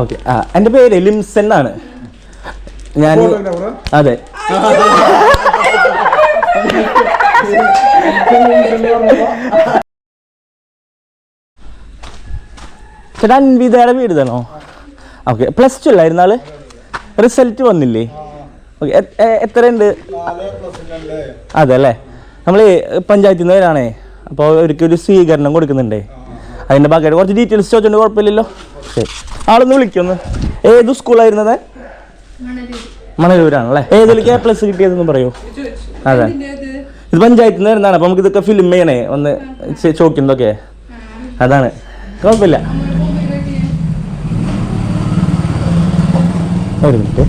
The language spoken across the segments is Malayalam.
ഓക്കെ. ആ എന്റെ പേര് ലിംസൺ എന്നാണ് ഞാൻ അതെ. ചേട്ടാ അൻവിതയുടെ വീട് തന്നോ ഓക്കെ പ്ലസ് ടു അല്ലായിരുന്നു ആൾ റിസൾട്ട് വന്നില്ലേ? ഓക്കെ എത്ര ഉണ്ട് അതെ അല്ലേ? നമ്മൾ പഞ്ചായത്തിൽ നിന്ന് വരാണേ. അപ്പോൾ ഒരിക്കലും ഒരു സ്വീകരണം കൊടുക്കുന്നുണ്ടേ. അതിന്റെ ഭാഗമായിട്ട് കുറച്ച് ഡീറ്റെയിൽസ് ചോദിച്ചോണ്ട് കുഴപ്പമില്ലല്ലോ. ശരി. ആളൊന്ന് വിളിക്കൊന്ന്. ഏത് സ്കൂളായിരുന്നത്? മണലൂരാണല്ലേ? ഏതിലേക്ക് എ പ്ലസ് കിട്ടിയതെന്ന് പറയൂ. അതെ. ഇത് പഞ്ചായത്തിൽ നിന്ന് വരുന്നതാണ്. അപ്പോൾ നമുക്ക് ഇതൊക്കെ ഫിലിം ചെയ്യണേ. ഒന്ന് ചോദിക്കുന്നതൊക്കെ. അതാണ്. കുഴപ്പമില്ല. ഒരു മിനിറ്റ്.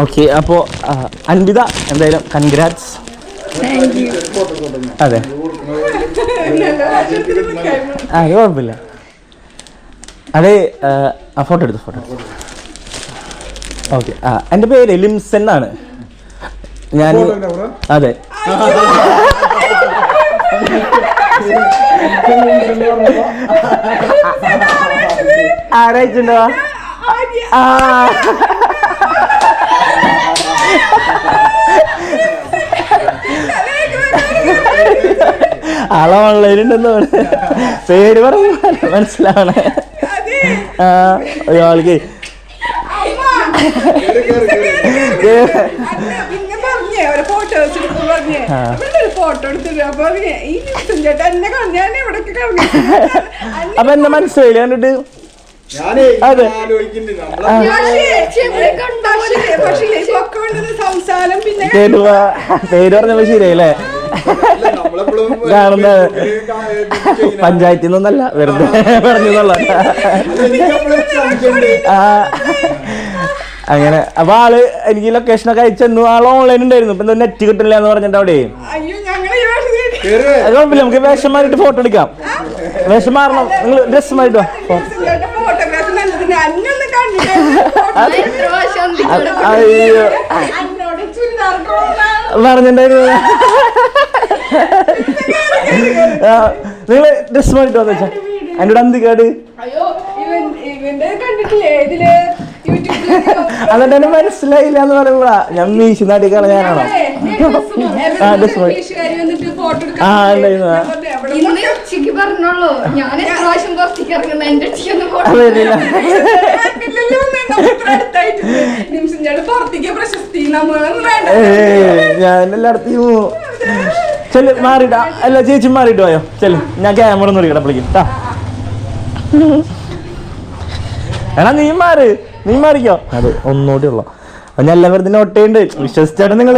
ഓക്കെ അപ്പോൾ അൻവിത എന്തായാലും കൺഗ്രാറ്റ്സ് അതെ. അത് കുഴപ്പമില്ല. അതെ ആ, ഫോട്ടോ എടുത്തു ഫോട്ടോ ഓക്കെ ആ എന്റെ പേര് എലിംസൻ ആണ്. ഞാൻ അതെ. ആരായിട്ടുണ്ടോ? ആ. ആളെ ഓൺലൈൻ ഉണ്ടെന്ന് പേര് പറഞ്ഞു. മനസ്സിലാവണേ. ആ ഒരാൾക്ക് അപ്പൊ എന്നെ മനസ്സിലായില്ല? കണ്ടിട്ട്? അതെ. പേര് പറഞ്ഞപ്പോ നമ്മളെപ്പോഴും കാണുന്നത് പഞ്ചായത്തിൽ നിന്നല്ല വെറുതെ പറഞ്ഞു ആ. അങ്ങനെ അപ്പൊ ആൾ എനിക്ക് ലൊക്കേഷനൊക്കെ അയച്ചു ആൾ ഓൺലൈൻ ഉണ്ടായിരുന്നു. ഇപ്പൊ നെറ്റ് കിട്ടില്ല എന്ന് പറഞ്ഞിട്ട് അവിടെ. കുഴപ്പമില്ല. നമുക്ക് വേഷം മാറിയിട്ട് ഫോട്ടോ എടുക്കാം. വേഷം മാറണം. നിങ്ങൾ ഡ്രസ് മാറിട്ടോ അയ്യോ. പറഞ്ഞിട്ടുണ്ടായിരുന്നു. നിങ്ങൾ ഡ്രസ് മാറിയിട്ട് വന്നു വെച്ചാ എന്നോട് കണ്ടിട്ടില്ലേ? ഇതിൽ യൂട്യൂബിൽ എന്നിട്ട് മനസ്സിലായില്ല എന്ന് പറയുമ്പോഴാ? ഞാൻ മീശു നാട്ടി കളയാനാണോ ആ, ഡ്രസ് മാറി. ആ, ഉണ്ടായിരുന്നു, ആ. ഇന്ന് ഉച്ചയ്ക്ക് പറഞ്ഞോളൂ. ഞാൻ എത്ര പ്രാവശ്യം പുറത്തേക്ക് ഇറങ്ങുന്ന എന്റെ ഉച്ചയ്ക്കൊന്നും അറിയില്ല പ്രശസ്തി നമ്മളൊന്നും വേണ്ട ഞാൻ എല്ലായിടത്തും ചെൽ മാറിട്ടാ അല്ല ചേച്ചി മാറിയിട്ട് പോയോ ചെൽ ഞാൻ ക്യാമറ ഒന്ന് എടുക്കട്ടെ അപ്പോഴേക്കും ട്ടാ. എടാ നീ മാറ്. നീ മാറിക്കോ. അത് ഒന്നുകൂടി ഉള്ളു. ഞാൻ എല്ലാം വെറുതെ നോട്ടേണ്ട് വിശ്വസിച്ചാണ് നിങ്ങൾ.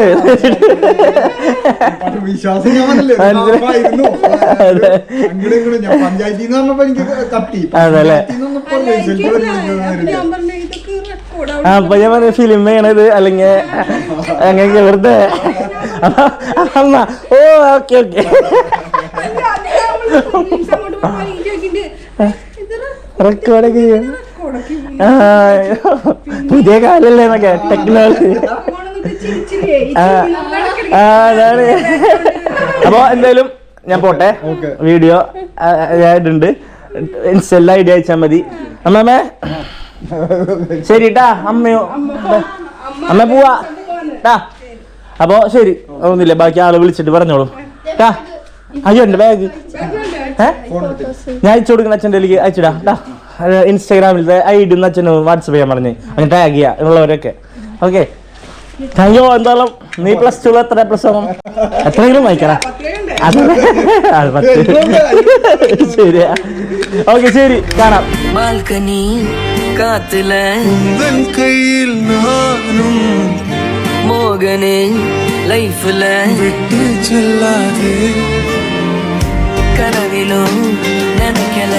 അതല്ലേ? അപ്പൊ ഞാൻ പറഞ്ഞ ഫിലിം ചെയ്യണത് അല്ലെങ്കിൽ അങ്ങനെ വെറുതെ. അമ്മ ഓ ഓക്കെ ഓക്കെ. റെക്കോർഡൊക്കെ ചെയ്യും ആ, പുതിയ കാലല്ലേ എന്നൊക്കെ ടെക്നോളജി അതാണ്. അപ്പൊ എന്തായാലും ഞാൻ പോട്ടെ. വീഡിയോ ആയിട്ടുണ്ട് ഇൻസ്റ്റെല്ലാം ഐഡിയ അയച്ചാൽ മതി. അമ്മമ്മേ ശരിട്ടാ അമ്മയോ. അമ്മ പോവാ. ട്ടാ. അപ്പോ ശരി ഒന്നില്ല ബാക്കി ആളെ വിളിച്ചിട്ട് പറഞ്ഞോളൂ. അയ്യോ എന്റെ ബാഗ് ഞാൻ അയച്ചു കൊടുക്കുന്ന അച്ഛന്റെ എനിക്ക് അയച്ചിടാ ടാ ഐ ഡി അച്ഛൻ വാട്സപ്പ് ചെയ്യാൻ പറഞ്ഞേ. അങ്ങനെ ടാഗ് ചെയ്യാ ഉള്ളവരൊക്കെ. ഓക്കെ. അയ്യോ എന്തായാലും നീ പ്ലസ് ടു എത്ര പ്രസവം എത്രയെങ്കിലും വായിക്കണം ശരിയാ. ഓക്കെ ശരി കാണാം. ബാൽക്കണി കാത്തിലെ കയ്യിൽ നാനും போகனே லைஃப்ல விட்டு செல்லாது. கனவிலும் நினைக்கல.